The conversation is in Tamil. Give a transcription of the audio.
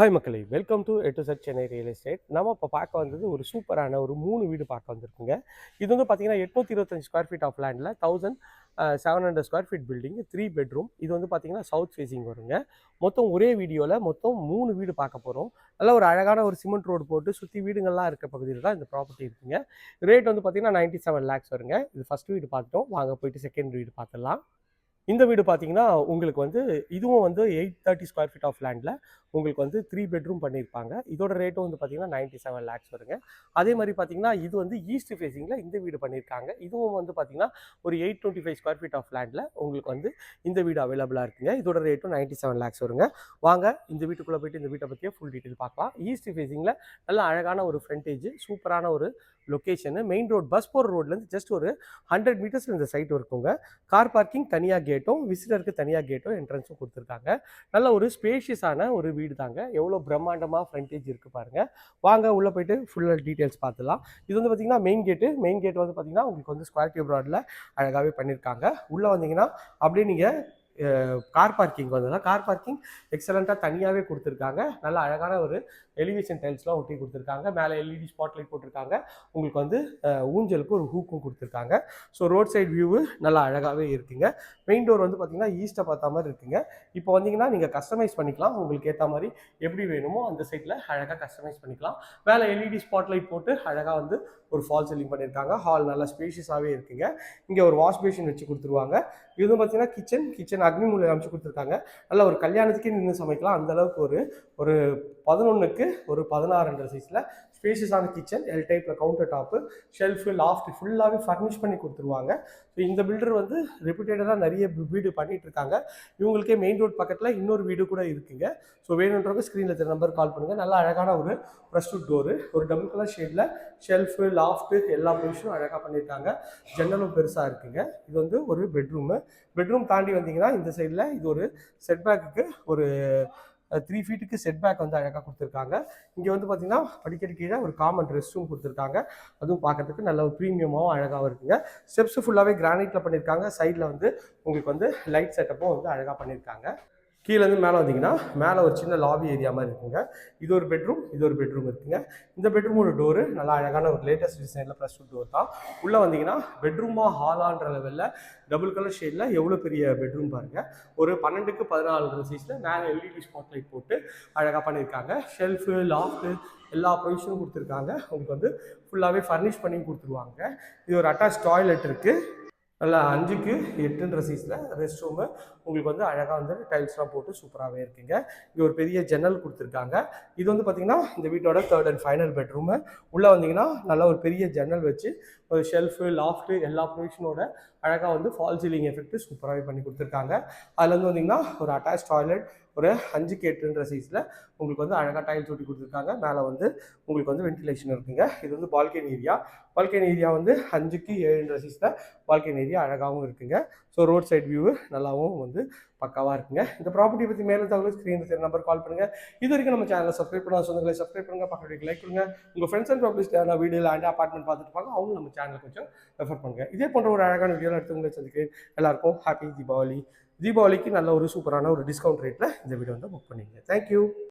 ஹாய் மக்களே. வெல்கம் டு எட்டு செட் சென்னை ரியல் எஸ்டேட் நம்ம இப்போ பார்க்க வந்தது ஒரு சூப்பரான ஒரு மூணு வீடு பார்க்க வந்திருக்குங்க. இது வந்து பார்த்தீங்கன்னா எட்நூற்றி இருபத்தஞ்சு ஸ்கொயர் ஃபீட் ஆஃப் லேண்டில் thousand seven hundred square feet building three bedroom இது வந்து பார்த்தீங்கன்னா சவுத் ஃபேஸிங் வருங்க. மொத்தம் ஒரே வீடியோவில் மொத்தம் மூணு வீடு பார்க்க போகிறோம் நல்லா ஒரு அழகான ஒரு சிமெண்ட் ரோடு போட்டு சுற்றி வீடுங்கள்லாம் இருக்க பகுதியில் தான் இந்த ப்ராப்பர்ட்டி இருக்குங்க. ரேட் வந்து பார்த்தீங்கன்னா நைன்ட்டி செவன் லேக்ஸ் வருங்க. இது ஃபஸ்ட் வீடு பார்த்துட்டோம். வாங்க போயிட்டு செகண்ட் வீடு பார்த்துடலாம். இந்த வீடு பார்த்தீங்கன்னா உங்களுக்கு வந்து இதுவும் வந்து eight thirty square feet of லேண்டில் உங்களுக்கு வந்து த்ரீ பெட்ரூம் பண்ணியிருப்பாங்க இதோட ரேட்டும் வந்து பார்த்தீங்கன்னா நைன்ட்டி செவன் லேக்ஸ் வருங்க. அதே மாதிரி பார்த்தீங்கன்னா இது வந்து ஈஸ்ட் ஃபேஸிங்கில் இந்த வீடு பண்ணியிருக்காங்க இதுவும் வந்து பார்த்தீங்கன்னா ஒரு eight twenty five square feet of லேண்டில் உங்களுக்கு வந்து இந்த வீடு அவைலபிளாக இருக்குங்க. இதோட ரேட்டும் நைன்ட்டி செவன் லேக்ஸ் வருங்க. வாங்க இந்த வீட்டுக்குள்ளே போயிட்டு இந்த வீட்டை பற்றியே ஃபுல் டீட்டெயில் பார்க்கலாம். ஈஸ்ட் ஃபேஸிங்கில் நல்ல அழகான ஒரு ஃப்ரண்டேஜ் சூப்பரான ஒரு லொக்கேஷனு மெயின் ரோட் பஸ் போகிற ரோட்லேருந்து ஜஸ்ட் ஒரு ஹண்ட்ரட் மீட்டர்ஸில் இந்த சைட் இருக்குங்க. கார் பார்க்கிங் தனியாக கேட் கேட்டும் விசிட்டருக்கு தனியாக கேட்டும் என்ட்ரன்ஸும் கொடுத்துருக்காங்க. நல்ல ஒரு ஸ்பேஷியஸான ஒரு வீடு தாங்க. எவ்வளோ பிரம்மாண்டமாக ஃப்ரண்டேஜ் இருக்குது பாருங்கள் வாங்க உள்ளே போயிட்டு ஃபுல்லாக டீட்டெயில்ஸ் பார்த்துலாம். இது வந்து பார்த்திங்கன்னா மெயின் கேட்டு மெயின் கேட் வந்து பார்த்திங்கன்னா உங்களுக்கு வந்து ஸ்கொயர் டியூப் ரோடில் அழகாகவே பண்ணியிருக்காங்க உள்ளே வந்தீங்கன்னா அப்படியே நீங்கள் கார் பார்க்கிங் வந்ததுன்னா கார் பார்க்கிங் எக்ஸலண்ட்டாக தனியாகவே கொடுத்துருக்காங்க. நல்ல அழகான ஒரு எலிவேஷன் டைல்ஸ்லாம் ஒட்டி கொடுத்துருக்காங்க. மேலே எல்இடி ஸ்பாட் லைட் போட்டிருக்காங்க. உங்களுக்கு வந்து ஊஞ்சலுக்கு ஒரு ஹூக்கும் கொடுத்துருக்காங்க. ஸோ ரோட் சைட் வியூவு நல்லா அழகாகவே இருக்குங்க. மெயின் டோர் வந்து பார்த்தீங்கன்னா ஈஸ்ட்டை பார்த்த மாதிரி இருக்குங்க. இப்போ வந்தீங்கன்னா நீங்கள் கஸ்டமைஸ் பண்ணிக்கலாம். உங்களுக்கு ஏற்ற மாதிரி எப்படி வேணுமோ அந்த சைடில் அழகாக கஸ்டமைஸ் பண்ணிக்கலாம். மேலே எல்இடி ஸ்பாட் லைட் போட்டு அழகாக வந்து ஒரு ஃபால் செல்லிங் பண்ணியிருக்காங்க ஹால் நல்லா ஸ்பேஷியஸாகவே இருக்குங்க. இங்கே ஒரு வாஷ் பேஷின் வச்சு கொடுத்துருவாங்க. இது பார்த்தீங்கன்னா கிச்சன் கிச்சன் அக்னிமூலை அமைச்சு கொடுத்துருக்காங்க. நல்ல ஒரு கல்யாணத்துக்கே நின்று சமைக்கலாம். அந்த அளவுக்கு ஒரு ஒரு பதினொன்றுக்கு ஒரு பதினாறுன்ற சைஸில் ஸ்பேஷியஸான கிச்சன் எல் டைப்பில் கவுண்டர் டாப்பு ஷெல்ஃபு லாஃப்ட் ஃபுல்லாகவே ஃபர்னிஷ் பண்ணி கொடுத்துருவாங்க. ஸோ இந்த பில்டர் வந்து ரெப்யூட்டடாக நிறைய வீடு பண்ணிட்டு இருக்காங்க இவங்களுக்கே மெயின் ரோட் பக்கத்தில் இன்னொரு வீடு கூட இருக்குங்க. ஸோ வேணுன்றவங்க ஸ்க்ரீனில் இருக்கிற நம்பர் கால் பண்ணுங்கள் நல்ல அழகான ஒரு ப்ரெஸ்டூட் டோரு ஒரு டபுள் கலர் ஷேடில் ஷெல்ஃபு லாஃப்ட்டு எல்லா பொசிஷனும் அழகாக பண்ணியிருக்காங்க ஜன்னலும் பெருசாக இருக்குங்க. இது வந்து ஒரு பெட்ரூமு பெட்ரூம் தாண்டி வந்தீங்கன்னா இந்த சைடில் இது ஒரு செட்பேக்குக்கு ஒரு த்ரீ ஃபீட்டுக்கு செட்பேக் வந்து அழகாக கொடுத்துருக்காங்க. இங்கே வந்து பார்த்தீங்கன்னா படிக்கடி கீழே ஒரு காமன் ரெஸ்ட் ரூம் கொடுத்துருக்காங்க. அதுவும் பார்க்கறதுக்கு நல்ல ஒரு ப்ரீமியமாகவும் அழகாகவும் இருக்குங்க. ஸ்டெப்ஸ் ஃபுல்லாகவே கிரானைட்டில் பண்ணியிருக்காங்க சைடில் வந்து உங்களுக்கு வந்து லைட் செட்டப்பும் வந்து அழகாக பண்ணியிருக்காங்க கீழேருந்து மேலே வந்தீங்கன்னா மேலே ஒரு சின்ன லாபி ஏரியா மாதிரி இருக்குங்க. இது ஒரு பெட்ரூம் இது ஒரு பெட்ரூம் இருக்குங்க. இந்த பெட்ரூமோட டோரு நல்லா அழகான ஒரு லேட்டஸ்ட் டிசைனில் ப்ளஸ் டூ டோர் தான். உள்ளே வந்தீங்கன்னா பெட்ரூமா ஹாலான்ற லெவலில் டபுள் கலர் ஷேடில் எவ்வளோ பெரிய பெட்ரூம் பாருங்கள் ஒரு பன்னெண்டுக்கு பதினாலு சைஸில் மேலே எல்இடி ஸ்பாட் லைட் போட்டு அழகாக பண்ணியிருக்காங்க. ஷெல்ஃபு லாஃப்ட்டு எல்லா ப்ரொவிஷனும் கொடுத்துருக்காங்க. உங்களுக்கு வந்து ஃபுல்லாகவே ஃபர்னிஷ் பண்ணி கொடுத்துருவாங்க. இது ஒரு அட்டாச் டாய்லெட் இருக்குது நல்லா அஞ்சுக்கு எட்டுன்ற சைஸில் ரெஸ்ட் ரூமு உங்களுக்கு வந்து அழகாக வந்து டைல்ஸ்லாம் போட்டு சூப்பராகவே இருக்குங்க. இங்கே ஒரு பெரிய ஜன்னல் கொடுத்துருக்காங்க. இது வந்து பார்த்திங்கன்னா இந்த வீட்டோட தேர்ட் அண்ட் ஃபைனல் பெட்ரூமு உள்ளே வந்தீங்கன்னா நல்லா ஒரு பெரிய ஜன்னல் வச்சு ஒரு ஷெல்ஃபு லாஃப்ட்டு எல்லா ப்ரொவிஷனோட அழகாக வந்து ஃபால் சீலிங் எஃபெக்ட் சூப்பராகவே பண்ணி கொடுத்துருக்காங்க. அதில் வந்து வந்தீங்கன்னா ஒரு அட்டாச் டாய்லெட் ஒரு அஞ்சுக்கு எட்டுன்ற சைஸில் உங்களுக்கு வந்து அழகாக டைல்ஸ் ஒட்டி கொடுத்துருக்காங்க. மேலே வந்து உங்களுக்கு வந்து வென்டிலேஷன் இருக்குங்க. இது வந்து பால்கனி ஏரியா பால்கனி ஏரியா வந்து அஞ்சுக்கு ஏழுன்ற சைஸில் பால்கனி ஏரியா அழகாகவும் இருக்குங்க. ஸோ ரோட் சைட் வியூ நல்லாவும் வந்து பக்காவாக இருக்குங்க. இந்த ப்ராப்பர்ட்டி பற்றி மேலே தகவல் ஸ்க்ரீனில் நம்பர் கால் பண்ணுங்கள் இது வரைக்கும் நம்ம சேனலை சப்ஸ்கிரைப் பண்ண சொந்தங்களை சப்ஸ்கிரைப் பண்ணுங்கள் பக்கத்துக்கு லைக் கொடுங்க. உங்கள் ஃப்ரெண்ட்ஸ் அண்ட் பப்ளிஷ் யாரா வீடியோ அண்ட் அப்பார்ட்மெண்ட் பார்த்துட்டு இருப்பாங்க. அவங்க நம்ம சேனலை கொஞ்சம் ரெஃபர் பண்ணுங்க. இதே போன்ற ஒரு அழகான வீடியோ எடுத்து உங்களை சந்திக்கிறேன். எல்லாருக்கும் ஹாப்பி தீபாவளி. தீபாவளிக்கு நல்ல ஒரு சூப்பரான ஒரு டிஸ்கவுண்ட் ரேட்டில் இந்த வீடியோ வந்து புக் பண்ணிங்க தேங்க்யூ